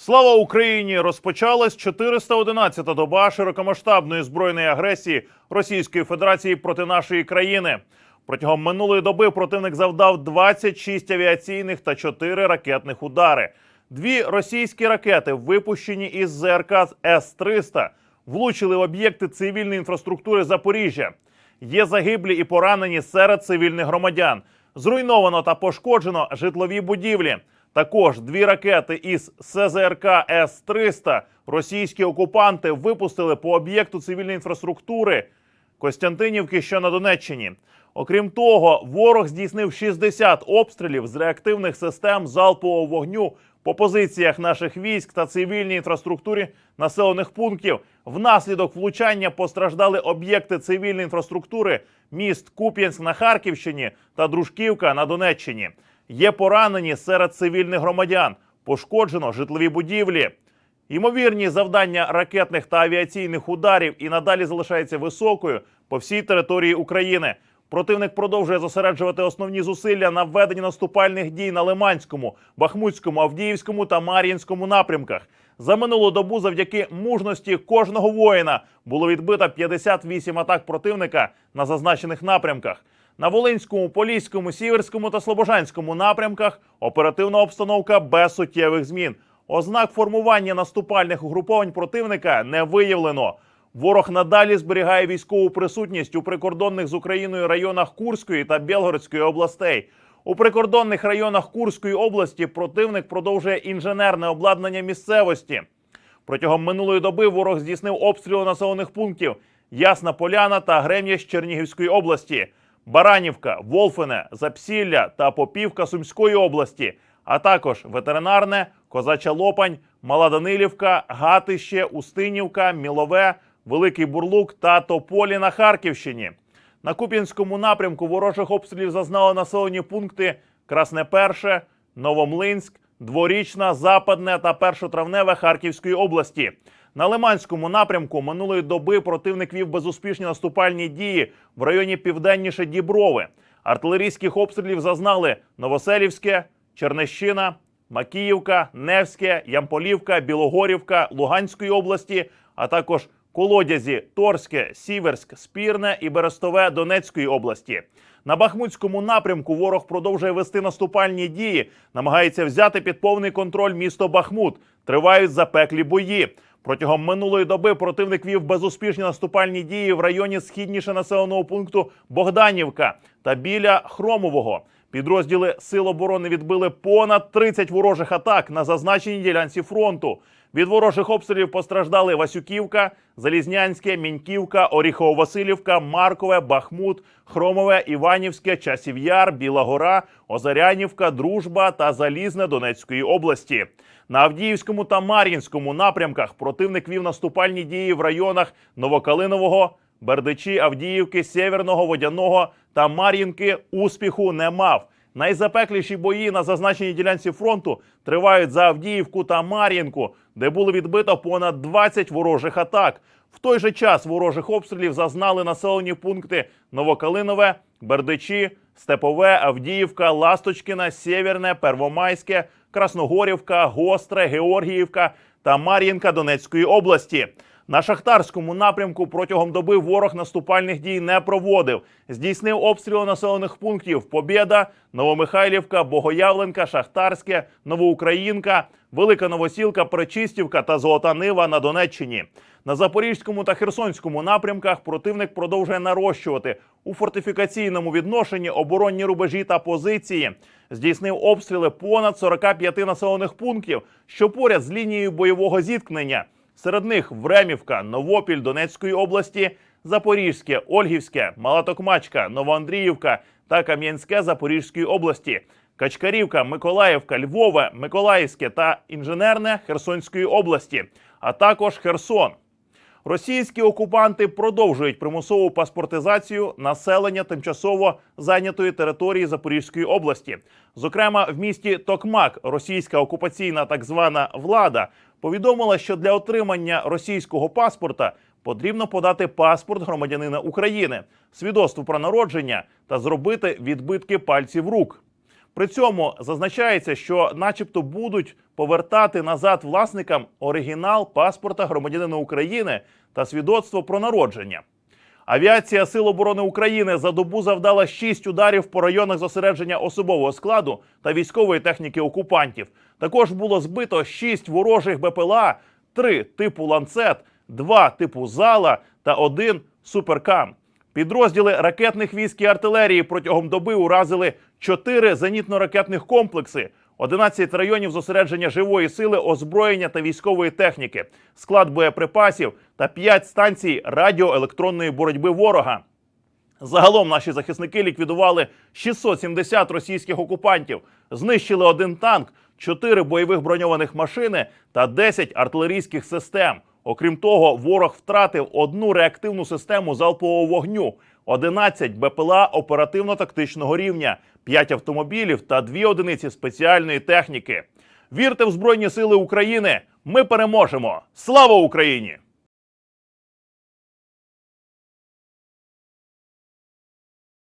Слава Україні! Розпочалась 411-та доба широкомасштабної збройної агресії Російської Федерації проти нашої країни. Протягом минулої доби противник завдав 26 авіаційних та 4 ракетних удари. Дві російські ракети, випущені із ЗРК С-300, влучили в об'єкти цивільної інфраструктури Запоріжжя. Є загиблі і поранені серед цивільних громадян. Зруйновано та пошкоджено житлові будівлі. Також дві ракети із СЗРК С-300 російські окупанти випустили по об'єкту цивільної інфраструктури Костянтинівки, що на Донеччині. Окрім того, ворог здійснив 60 обстрілів з реактивних систем залпового вогню по позиціях наших військ та цивільній інфраструктурі населених пунктів. Внаслідок влучання постраждали об'єкти цивільної інфраструктури міст Куп'янськ на Харківщині та Дружківка на Донеччині. Є поранені серед цивільних громадян, пошкоджено житлові будівлі. Ймовірні завдання ракетних та авіаційних ударів і надалі залишається високою по всій території України. Противник продовжує зосереджувати основні зусилля на введенні наступальних дій на Лиманському, Бахмутському, Авдіївському та Мар'їнському напрямках. За минулу добу, завдяки мужності кожного воїна, було відбито 58 атак противника на зазначених напрямках. На Волинському, Поліському, Сіверському та Слобожанському напрямках оперативна обстановка без суттєвих змін. Ознак формування наступальних угруповань противника не виявлено. Ворог надалі зберігає військову присутність у прикордонних з Україною районах Курської та Білгородської областей. У прикордонних районах Курської області противник продовжує інженерне обладнання місцевості. Протягом минулої доби ворог здійснив обстріли населених пунктів Ясна Поляна та Грем'ящ Чернігівської області, Баранівка, Волфине, Запсілля та Попівка Сумської області, а також ветеринарне, Козача Лопань, Мала Данилівка, Гатище, Устинівка, Мілове, Великий Бурлук та Тополі на Харківщині. На Куп'янському напрямку ворожих обстрілів зазнали населені пункти Красне Перше, Новомлинськ, Дворічна, Западне та Першотравневе Харківської області. На Лиманському напрямку минулої доби противник вів безуспішні наступальні дії в районі південніше Діброви. Артилерійських обстрілів зазнали Новоселівське, Чернещина, Макіївка, Невське, Ямполівка, Білогорівка Луганської області, а також Колодязі, Торське, Сіверськ, Спірне і Берестове Донецької області. На Бахмутському напрямку ворог продовжує вести наступальні дії, намагається взяти під повний контроль місто Бахмут. Тривають запеклі бої. Протягом минулої доби противник вів безуспішні наступальні дії в районі східніше населеного пункту Богданівка та біля Хромового. Підрозділи Сил оборони відбили понад 30 ворожих атак на зазначеній ділянці фронту. Від ворожих обстрілів постраждали Васюківка, Залізнянське, Міньківка, Оріхово-Василівка, Маркове, Бахмут, Хромове, Іванівське, Часів'яр, Біла Гора, Озарянівка, Дружба та Залізне Донецької області. На Авдіївському та Мар'їнському напрямках противник вів наступальні дії в районах Новокалинового, Бердичі, Авдіївки, Сєвєрного, Водяного та Мар'їнки успіху не мав. Найзапекліші бої на зазначеній ділянці фронту тривають за Авдіївку та Мар'їнку, де було відбито понад 20 ворожих атак. В той же час ворожих обстрілів зазнали населені пункти Новокалинове, Бердичі, Степове, Авдіївка, Ласточкіна, Сєвєрне, Первомайське, Красногорівка, Гостре, Георгіївка та Мар'їнка Донецької області. На шахтарському напрямку протягом доби ворог наступальних дій не проводив. Здійснив обстріли населених пунктів Побєда, Новомихайлівка, Богоявленка, Шахтарське, Новоукраїнка, Велика Новосілка, Пречистівка та Золота Нива на Донеччині. На Запорізькому та Херсонському напрямках противник продовжує нарощувати у фортифікаційному відношенні оборонні рубежі та позиції. Здійснив обстріли понад 45 населених пунктів, що поряд з лінією бойового зіткнення. Серед них Времівка, Новопіль Донецької області, Запорізьке, Ольгівське, Малатокмачка, Новоандріївка та Кам'янське Запорізької області, Качкарівка, Миколаївка, Львове, Миколаївське та Інженерне Херсонської області, а також Херсон. Російські окупанти продовжують примусову паспортизацію населення тимчасово зайнятої території Запорізької області. Зокрема, в місті Токмак російська окупаційна так звана влада повідомила, що для отримання російського паспорта потрібно подати паспорт громадянина України, свідоцтво про народження та зробити відбитки пальців рук. При цьому зазначається, що, начебто, будуть повертати назад власникам оригінал паспорта громадянина України та свідоцтво про народження. Авіація Сил оборони України за добу завдала 6 ударів по районах зосередження особового складу та військової техніки окупантів. Також було збито 6 ворожих БПЛА, 3 типу ланцет, 2 типу зала та 1 суперкам. Підрозділи ракетних військ і артилерії протягом доби уразили 4 зенітно-ракетних комплекси, 11 районів зосередження живої сили, озброєння та військової техніки, склад боєприпасів та 5 станцій радіоелектронної боротьби ворога. Загалом наші захисники ліквідували 670 російських окупантів, знищили один танк, 4 бойових броньованих машини та 10 артилерійських систем. Окрім того, ворог втратив одну реактивну систему залпового вогню, 11 БПЛА оперативно-тактичного рівня, 5 автомобілів та 2 одиниці спеціальної техніки. Вірте в Збройні Сили України! Ми переможемо! Слава Україні!